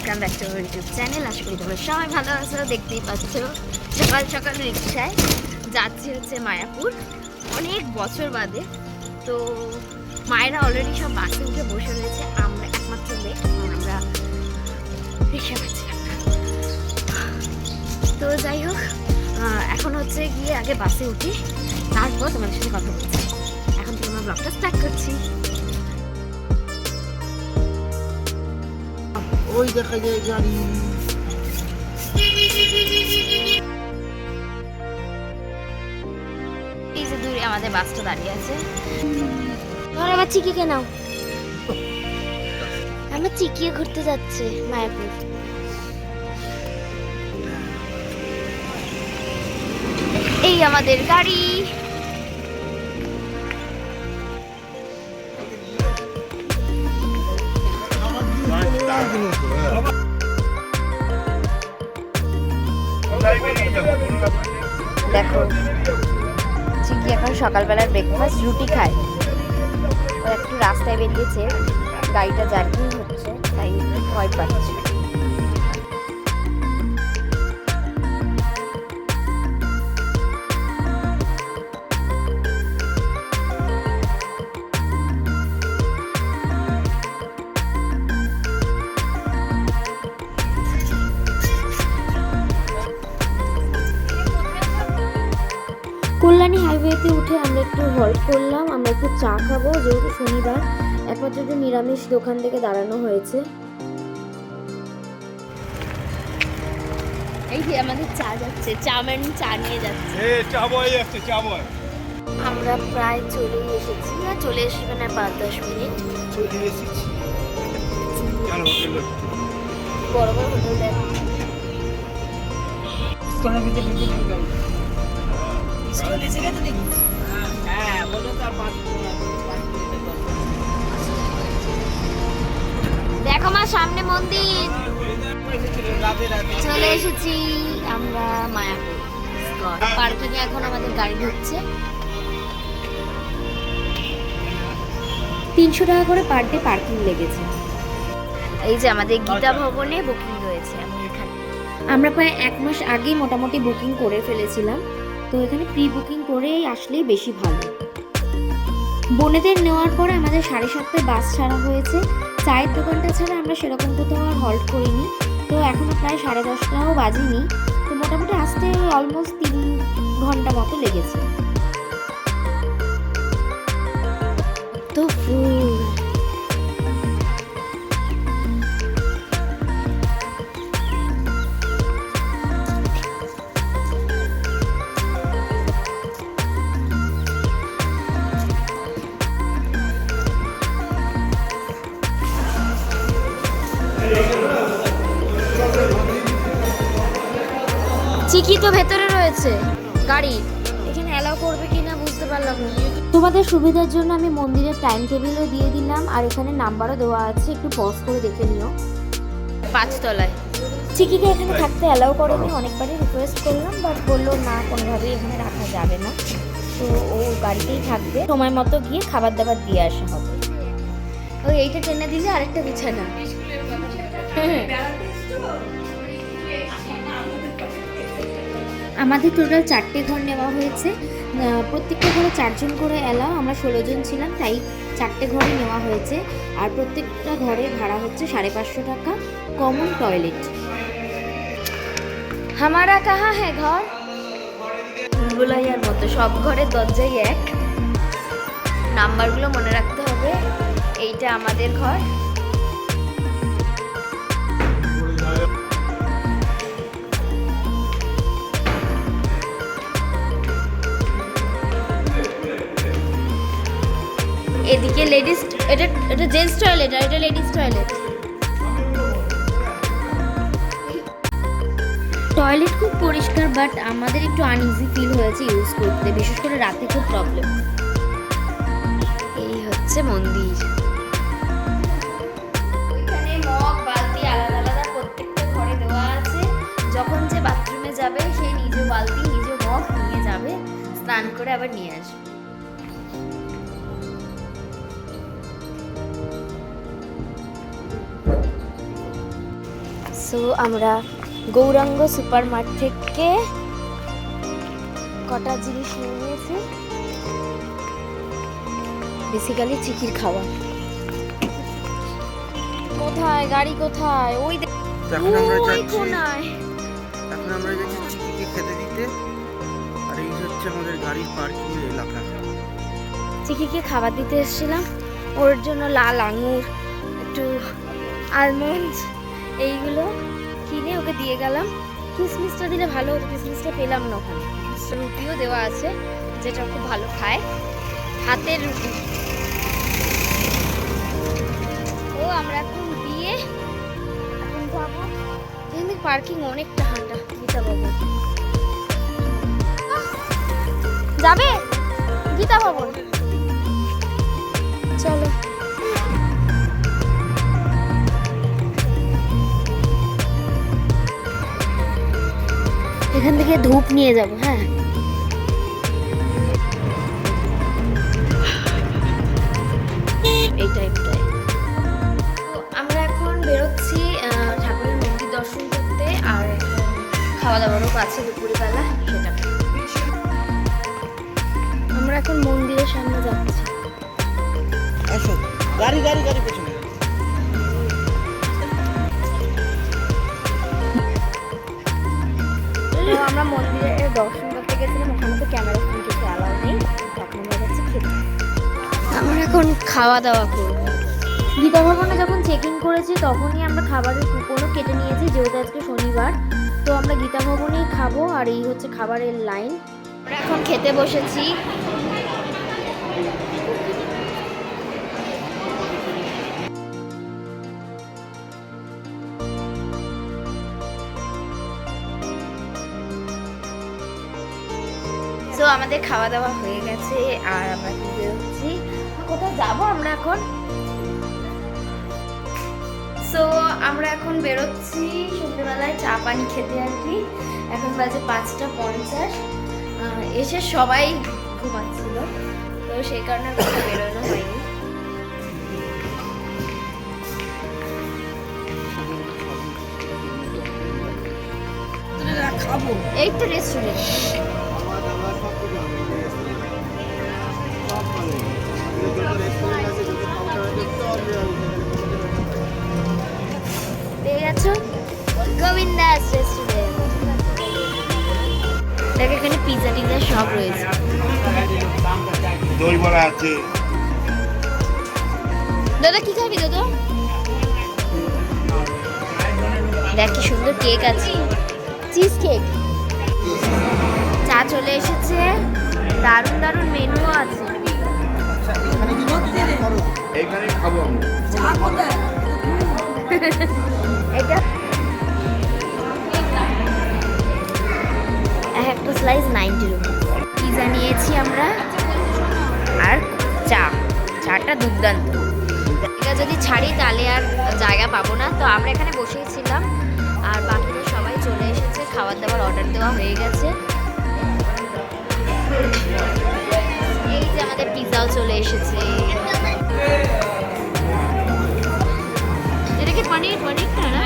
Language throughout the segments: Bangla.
Welcome back to YouTube channel আশা করি তোমরা সবাই ভালো আছো, দেখতেই পাচ্ছ। সকাল সকাল রিক্সায় যাচ্ছি হচ্ছে মায়াপুর। অনেক বছর বাদে। তো মায়েরা অলরেডি সব বাসে উঠে বসে রয়েছে। আমরা একমাত্র লেট আমরা রিক্সা পাচ্ছিলাম। তো যাই হোক এখন হচ্ছে গিয়ে আগে বাসে উঠি। তারপর তোমাদের সাথে কথা বলছি। এখন থেকে আমরা ব্লগটা স্টার্ট করছি। ওই দেখা যায় গাড়ি। এই যে দূরে আমাদের বাসটা দাঁড়িয়ে আছে। ধর আমার চিকিকে নাও। আমরা চিকিয়ে ঘুরতে যাচ্ছে মায়াপুর। এই আমাদের গাড়ি। দেখো। চিকি এখন সকালবেলার ব্রেকফাস্ট রুটি খায়। ও একটু রাস্তায় বেরিয়েছে, গাড়িটা জার্কিং হচ্ছে, তাই ভয় পাচ্ছে। কল্যাণী উঠে আমরা একটু হল্ট করলাম আমরা একটু চা খাব যেহেতু শনিবার। একমাত্র একটু নিরামিষ দোকান থেকে দাঁড়ানো হয়েছে। এই যে আমাদের চা যাচ্ছে চাউমিন চা নিয়ে যাচ্ছে। চা বয় যাচ্ছে চা বয় আমরা প্রায় চলে এসেছি না চলে এসেছি মানে পাঁচ দশ মিনিট। চলে এসেছি। বড় বড় হোটেল দেখো। দেখো মা সামনে মন্দির। চলে এসেছি আমরা মায়াপুর। পার্কিং এ এখন আমাদের গাড়ি ঢুকছে। তিনশো টাকা করে পার ডে পার্কিং লেগেছে। এই যে আমাদের গীতা ভবনে বুকিং রয়েছে। আমরা প্রায় এক মাস আগেই মোটামুটি বুকিং করে ফেলেছিলাম। তো এখানে প্রি বুকিং করেই আসলেই বেশি ভালো। বোনেদের নেওয়ার পরে আমাদের সাড়ে সাতটায় বাস ছাড়া হয়েছে। চায়ের দোকানটা ছাড়া আমরা সেরকম কোথাও আর হল্ট করিনি। তো এখনও প্রায় সাড়ে দশটাও বাজেনি। তো মোটামুটি আসতে অলমোস্ট তিন ঘণ্টা মতো লেগেছে। চিকি তো ভেতরে রয়েছে। গাড়ি। এখানে অ্যালাউ করবে কিনা বুঝতে পারলাম না। তোমাদের সুবিধার জন্য আমি মন্দিরের টাইম টেবিলও দিয়ে দিলাম আর এখানে নাম্বারও দেওয়া আছে একটু পজ করে দেখে নিও। পাঁচতলায়। চিকিকে এখানে থাকতে অ্যালাউ করেনি অনেকবারই রিকোয়েস্ট করলাম বাট বলল না কোনোভাবেই এখানে রাখা যাবে না। তো ও গাড়িতেই থাকবে। সময় মতো গিয়ে খাবার দাবার দিয়ে আসা হবে। ওই এইটা টেনে দিলে আরেকটা বিছানা। আমাদের টোটাল চারটে ঘর নেওয়া হয়েছে। প্রত্যেকটা ঘরে চারজন করে এলাও আমরা ষোলো জন ছিলাম, তাই চারটে ঘরে নেওয়া হয়েছে। আর প্রত্যেকটা ঘরে ভাড়া হচ্ছে সাড়ে পাঁচশো টাকা কমন টয়লেট হামারা কাহা হ্যাঁ ঘর? ভুলভুলাইয়ার মতো সব ঘরের দরজাই এক। নাম্বারগুলো মনে রাখতে হবে, এইটা আমাদের ঘর। এদিকে লেডিস এটা এটা জেন্টস টয়লেট আর এটা লেডিস টয়লেট টয়লেট খুব পরিষ্কার বাট আমাদের একটু আনইজি ফিল হয়েছে ইউজ করতে, বিশেষ করে রাতে খুব প্রবলেম এই হচ্ছে মন্দির। ওইখানে মগ, বালতি, আলাদা আলাদা প্রত্যেকটা যখন যে বাথরুমে যাবে সেই নিজ বালতি, নিজ মগ নিয়ে যাবে, স্নান করে আবার নিয়ে আসবে। সো আমরা গৌরাঙ্গ সুপার মার্ট থেকে কটা জিনিস নিয়ে নিয়েছি। বেসিক্যালি চিকির খাওয়া। কোথায়? গাড়ি কোথায়? ওই এখন আমরা যাচ্ছি এখন আমরা যাচ্ছি চিকিকে খেতে দিতে। আর এই হচ্ছে আমাদের গাড়ির পার্কিং এলাকা। চিকিকে খাবার দিতে এসেছিলাম। ওর জন্য লাল আঙুর একটু আলমন্ড এইগুলো কিনে ওকে দিয়ে গেলাম। কিসমিসটা দিলে ভালো হতো, কিসমিসটা পেলাম না ওখানে। রুটিও দেওয়া আছে, যেটা খুব ভালো খায়। হাতের রুটি। ও, আমরা এখন দিয়ে এখন পার্কিং অনেকটা হাঁটা, গীতা ভবন যাবে? গীতা ভবন চলো। এখান থেকে ধূপ নিয়ে যাব হ্যাঁ। আমরা এখন বেরোচ্ছি ঠাকুরের মন্দির দর্শন করতে, আর খাওয়া দাওয়ারও কাছে দুপুরবেলা, সেটা। আমরা এখন মন্দিরের সামনে যাচ্ছি। গাড়ি গাড়ি গাড়ি আমরা মন্দিরে দর্শন করতে গেছিলাম ওখানে তো ক্যামেরা ফোন কিছু অ্যালাউ নেই। তখন আমরা যাচ্ছি খেতে আমরা এখন খাওয়া দাওয়া করব। গীতা ভবনে যখন চেকিং করেছি তখনই আমরা খাবারের কুপনও কেটে নিয়েছি যেহেতু আজকে শনিবার। তো আমরা গীতা ভবনেই খাব আর এই হচ্ছে খাবারের লাইন আমরা এখন খেতে বসেছি। তো আমাদের খাওয়া দাওয়া হয়ে গেছে আর আমরা এখন বেরোচ্ছি কোথাও যাব আমরা এখন? সো আমরা এখন বেরোচ্ছি সন্ধ্যেবেলায় চা পানি খেতে আর কি। এখন বাজে পাঁচটা পঞ্চাশ। এসে সবাই ঘুমাচ্ছিল তো সেই কারণে কোথাও বেরোনো হয়নি। খাব। এই তো রেস্টুরেন্ট গোবিন্দাস রেস্টুরেন্ট দেখ এখানে পিৎজা টিজা সব রয়েছে। দই বড়া আছে। দাদা কি খাবি দাদা? দেখ কি সুন্দর কেক আছে। চিজ কেক চলে এসেছে। দারুণ দারুণ মেনুও আছে। এখানে খাব এটা এক একটা স্লাইস নাইনটি রুপি পিজা নিয়েছি আমরা। আর চা। চাটা দুর্দান্ত। এটা যদি ছাড়ি তাহলে আর জায়গা পাবো না। তো আমরা এখানে বসেই ছিলাম। আর বাকিরা সবাই চলে এসেছে। খাবার দাবার অর্ডার দেওয়া হয়ে গেছে। এই যে আমাদের পিৎজাও চলে এসেছে। পনির? না?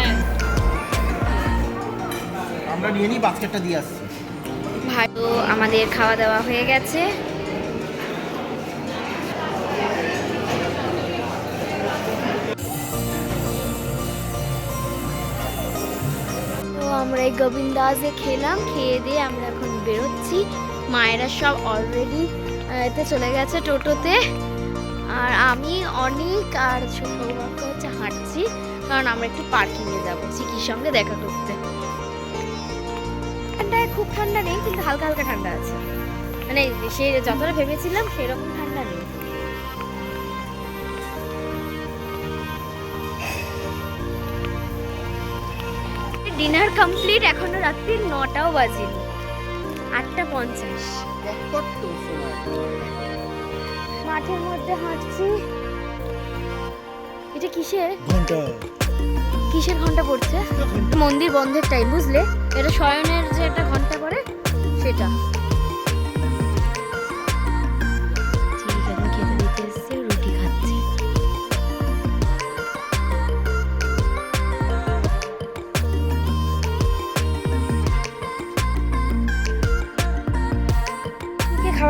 আমরা নিয়ে নিই বাস্কেটটা দিয়ে আসছি। ভাই তো আমাদের খাওয়া দাওয়া হয়ে গেছে। তো আমরা এই গোবিন্দাজে খেলাম খেয়ে দিয়ে আমরা এখন বেরোচ্ছি। মায়েরা সব অলরেডি এতে চলে গেছে টোটোতে। আর আমি, অনেক আর ছোট হচ্ছে হাঁটছি, কারণ আমরা একটু পার্কিংয়ে যাব। চিকির সঙ্গে দেখা করতে। ঠান্ডায় খুব ঠান্ডা নেই, কিন্তু হালকা হালকা ঠান্ডা আছে। মানে সে যতটা ভেবেছিলাম, সেরকম ঠান্ডা নেই। ডিনার কমপ্লিট, এখনও রাত্রি নটাও বাজেনি। আটটা পঞ্চাশ। মাঠের মধ্যে হাঁটছি। এটা কিসের? ঘণ্টা। কিসের ঘণ্টা পড়ছে? মন্দির বন্ধের টাইম বুঝলে? এটা শয়নের যে একটা ঘণ্টা করে সেটা।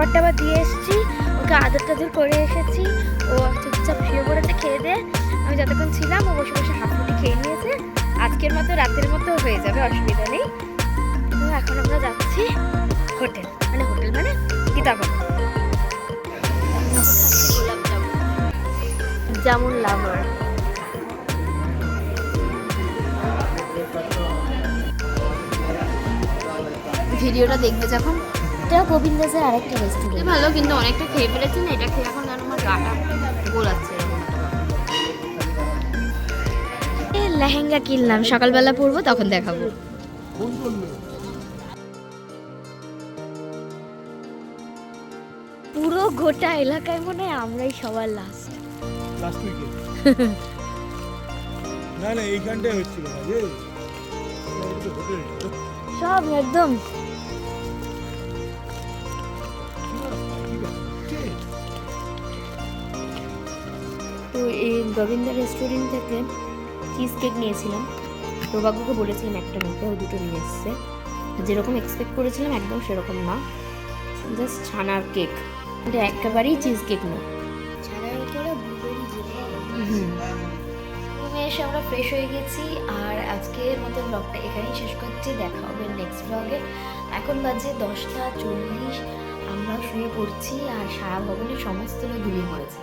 খাবার টাবার দিয়ে এসেছি। ওকে আদর টাদর করে এসেছি। ও চুপচাপ শুয়ে পড়েছে খেয়ে দে। আমি যতক্ষণ ছিলাম, ও বসে বসে হাফ রুটি খেয়ে নিয়েছে। আজকের মতো রাতের মতো হয়ে যাবে, অসুবিধা নেই। তো এখন আমরা যাচ্ছি হোটেল মানে হোটেল মানে গীতাভবন যেমন লাভার। ভিডিওটা দেখবে যখন। এটা গোবিন্দাসের আরেকটা রেস্টুরেন্ট ভালো কিন্তু অনেকটা খেয়ে ফেলেছি না এটা খেয়ে এখন আমার গাটা গোলাচ্ছে লেহেঙ্গা কিনলাম সকালবেলা পরবো তখন দেখাবো। পুরো গোটা এলাকায় মনে হয় আমরাই সবার লাস্ট লাস্ট উইকে না না এইখানটাই হচ্ছিল না যে। সব একদম। তো এই গোবিন্দা রেস্টুরেন্ট থেকে চিজ কেক নিয়েছিলাম। সৌভাগ্যকে বলেছিলাম একটা নিতে ও দুটো নিয়ে এসছে। যেরকম এক্সপেক্ট করেছিলাম একদম সেরকম না। জাস্ট ছানার কেক এটা একেবারেই চিজ কেক না। ছানার এসে আমরা ফ্রেশ হয়ে গেছি আর আজকের মতো ব্লগটা এখানেই শেষ করছি। দেখা হবে নেক্সট ব্লগে এখন বাজে দশটা চল্লিশ। আমরা শুয়ে পড়ছি আর সারা ভবনের সমস্ত ঘুমিয়ে পড়েছে